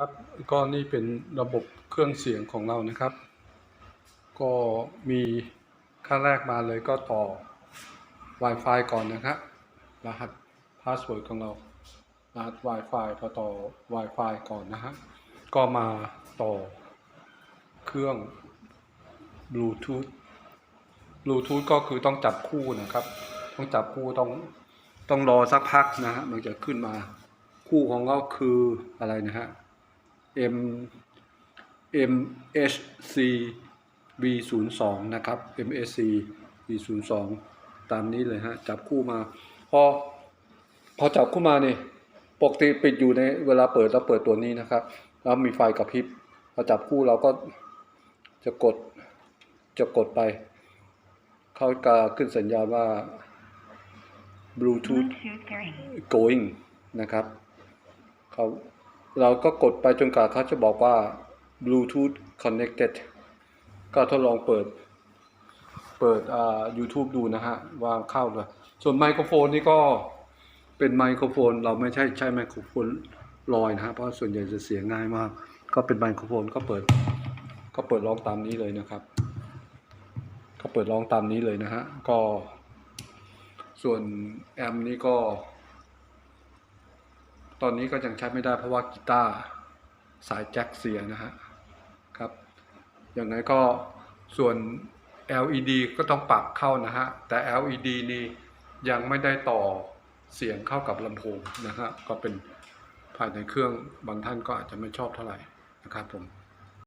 ครับก็นี่เป็นระบบเครื่องเสียงของเรานะครับ ก็มีขั้นแรกมาเลยก็ต่อ Wi-Fi ก่อนนะครับรหัสพาสเวิร์ดของเรารหัส Wi-Fi พอต่อ Wi-Fi ก่อนนะฮะก็มาต่อเครื่อง Bluetooth Bluetooth ก็คือต้องจับคู่นะครับ ต้องจับคู่ต้องต้องรอสักพักนะฮะมันจะขึ้นมาคู่ของเราคืออะไรนะฮะ M MHC V02 นะครับ MHC V02 ตามนี้เลยฮะ จับคู่มา พอ พอจับคู่มาเนี่ยปกติปิดอยู่ในเวลาเปิดเราเปิดตัวนี้นะครับ แล้วมีไฟกระพริบพอจับคู่เราก็จะกดจะกดไป เขาจะขึ้นสัญญาณว่า Bluetooth Bluetooth pairing. going นะครับเขา เราก็กดไปจนกว่าเขาจะบอกว่า Bluetooth connected ก็ทดลองเปิด เปิดอ่า YouTube ดูนะฮะ ว่าเข้าเลยส่วนไมโครโฟนนี่ก็เป็นไมโครโฟน เราไม่ใช่ใช้ไมโครโฟนลอยนะฮะ เพราะส่วนใหญ่จะเสียงง่ายมาก ก็เป็นไมโครโฟนก็เปิด ก็เปิดร้องตามนี้เลยนะครับ ก็เปิดร้องตามนี้เลยนะฮะ ก็ ส่วนแอมนี่ก็ ตอนนี้ก็ยังใช้ไม่ได้เพราะว่ากีตาร์สายแจ็คเสียนะฮะครับอย่างไรก็ส่วน LED ก็ต้องปรับเข้านะฮะ แต่ LED นี่ยังไม่ได้ต่อเสียงเข้ากับลำโพงนะฮะ ก็เป็นภายในเครื่องบางท่านก็อาจจะไม่ชอบเท่าไหร่นะครับผม